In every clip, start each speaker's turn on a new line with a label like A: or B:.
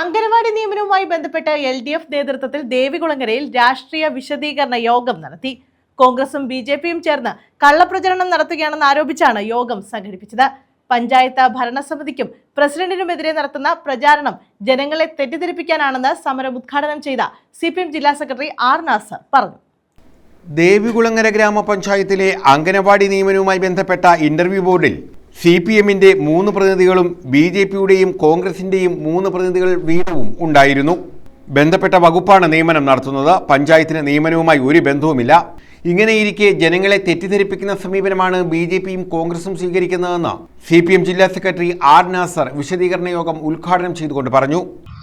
A: അംഗനവാടി നിയമനവുമായി ബന്ധപ്പെട്ട് L D F നേതൃത്വത്തിൽ ദേവികുളങ്ങരയിൽ രാഷ്ട്രീയ വിശദീകരണ യോഗം നടത്തി. കോൺഗ്രസും ബി ജെ പിയും ചേർന്ന് കള്ളപ്രചരണം നടത്തുകയാണെന്ന് ആരോപിച്ചാണ് യോഗം സംഘടിപ്പിച്ചത്. പഞ്ചായത്ത് ഭരണസമിതിക്കും പ്രസിഡന്റിനുമെതിരെ നടത്തുന്ന പ്രചാരണം ജനങ്ങളെ തെറ്റിദ്ധരിപ്പിക്കാനാണെന്ന് സമരം ഉദ്ഘാടനം ചെയ്ത സി ജില്ലാ സെക്രട്ടറി ആർ നാസർ പറഞ്ഞു.
B: ദേവികുളങ്ങര ഗ്രാമപഞ്ചായത്തിലെ അംഗനവാടി നിയമനവുമായി ബന്ധപ്പെട്ട ഇന്റർവ്യൂ ബോർഡിൽ സി പി എമ്മിന്റെ മൂന്ന് പ്രതിനിധികളും ബി ജെ പിയുടെയും കോൺഗ്രസിന്റെയും മൂന്ന് പ്രതിനിധികൾ വീതവും ഉണ്ടായിരുന്നു. ബന്ധപ്പെട്ട വകുപ്പാണ് നിയമനം നടത്തുന്നത്. പഞ്ചായത്തിന് നിയമനവുമായി ഒരു ബന്ധവുമില്ല. ഇങ്ങനെയിരിക്കെ ജനങ്ങളെ തെറ്റിദ്ധരിപ്പിക്കുന്ന സമീപനമാണ് ബി ജെ പിയും കോൺഗ്രസും സ്വീകരിക്കുന്നതെന്ന് സി പി എം ജില്ലാ സെക്രട്ടറി ആർ നാസർ വിശദീകരണ യോഗം ഉദ്ഘാടനം ചെയ്തുകൊണ്ട് പറഞ്ഞു.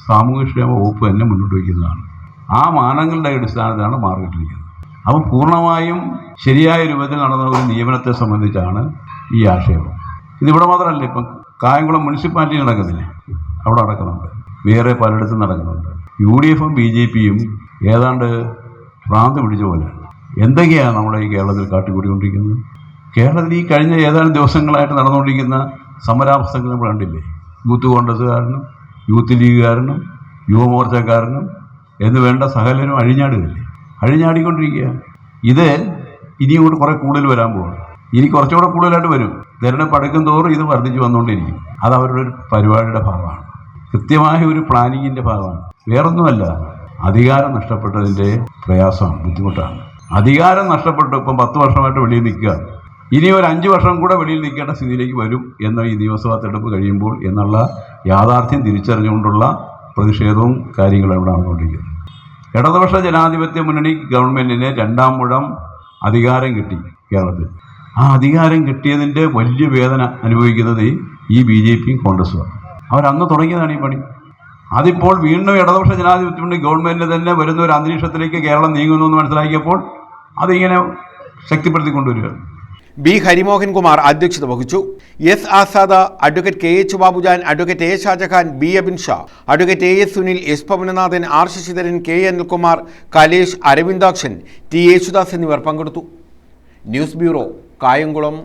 C: സാമൂഹ്യക്ഷേമ വകുപ്പ് തന്നെ മുന്നോട്ട് വയ്ക്കുന്നതാണ്. ആ മാനങ്ങളുടെ അടിസ്ഥാനത്തിലാണ് മാറിയിട്ടിരിക്കുന്നത്. അപ്പം പൂർണമായും ശരിയായ രൂപത്തിൽ നടന്ന ഒരു നിയമനത്തെ സംബന്ധിച്ചാണ് ഈ ആക്ഷേപം. ഇതിവിടെ മാത്രമല്ല ഇപ്പം. കായംകുളം മുനിസിപ്പാലിറ്റി നടക്കുന്നില്ലേ? അവിടെ നടക്കുന്നുണ്ട്. വേറെ പലയിടത്തും നടക്കുന്നുണ്ട്. യു ഡി എഫും ബി ജെ പിയും ഏതാണ്ട് ഭ്രാന്ത് പിടിച്ച പോലെ എന്തൊക്കെയാണ് നമ്മുടെ ഈ കേരളത്തിൽ കാട്ടിക്കൂടിക്കൊണ്ടിരിക്കുന്നത് കേരളത്തിൽ ഈ കഴിഞ്ഞ ഏതാനും ദിവസങ്ങളായിട്ട് നടന്നുകൊണ്ടിരിക്കുന്ന സമരാവസ്ഥകൾ നമ്മൾ കണ്ടില്ലേ? യൂത്ത് കോൺഗ്രസ്സുകാരനും യൂത്ത് ലീഗുകാരനും യുവമോർച്ചക്കാരനും എന്ന് വേണ്ട സകലരും അഴിഞ്ഞാടുകയില്ലേ? അഴിഞ്ഞാടിക്കൊണ്ടിരിക്കുക ഇത് ഇനിയും കൂടെ കുറേ കൂടുതൽ വരാൻ പോകുന്നു ഇനി കുറച്ചുകൂടെ കൂടുതലായിട്ട് വരും. തെരഞ്ഞെടുപ്പ് അടുക്കും തോറും ഇത് വർദ്ധിച്ചു വന്നുകൊണ്ടിരിക്കും. അത് അവരുടെ ഒരു പരിപാടിയുടെ ഭാഗമാണ്. കൃത്യമായ ഒരു പ്ലാനിങ്ങിന്റെ ഭാഗമാണ്. വേറൊന്നുമല്ല അധികാരം നഷ്ടപ്പെട്ടതിന്റെ പ്രയാസമാണ് ബുദ്ധിമുട്ടാണ്. അധികാരം നഷ്ടപ്പെട്ടു ഇപ്പം പത്ത് വർഷമായിട്ട് വെളിയിൽ നിൽക്കുക. ഇനി ഒരു അഞ്ച് വർഷം കൂടെ വെളിയിൽ നിൽക്കേണ്ട സ്ഥിതിയിലേക്ക് വരും എന്ന ഈ നിയമസഭാ തെരഞ്ഞെടുപ്പ് കഴിയുമ്പോൾ എന്നുള്ള യാഥാർത്ഥ്യം തിരിച്ചറിഞ്ഞുകൊണ്ടുള്ള പ്രതിഷേധവും കാര്യങ്ങളും ഇവിടെ നടന്നുകൊണ്ടിരിക്കുന്നത് ഇടതുപക്ഷ ജനാധിപത്യ മുന്നണി ഗവൺമെന്റിന് രണ്ടാം മുഴം അധികാരം കിട്ടി കേരളത്തിൽ. ആ അധികാരം കിട്ടിയതിന്റെ വലിയ വേദന അനുഭവിക്കുന്നത് ഈ ബി ജെ പിയും കോൺഗ്രസ്സുമാണ് അവരന്ന് തുടങ്ങിയതാണ് ഈ പണി. അതിപ്പോൾ വീണ്ടും ഇടതുപക്ഷ ജനാധിപത്യം മുന്നണി ഗവൺമെന്റ് തന്നെ വരുന്ന ഒരു അന്തരീക്ഷത്തിലേക്ക് കേരളം നീങ്ങുന്നു എന്ന് മനസ്സിലാക്കിയപ്പോൾ അതിങ്ങനെ ശക്തിപ്പെടുത്തിക്കൊണ്ടുവരികയാണ്
B: ബി ഹരിമോഹൻ കുമാർ അധ്യക്ഷത വഹിച്ചു. S Azad advocate K H Babujan advocate A Shajahan B Abin Shah advocate A S Sunil S Pavananathan R Sasidharan K Anilkumar Kalesh Aravindakshan T Yesudas എന്നിവർ പങ്കെടുത്തു. News bureau Kayamkulam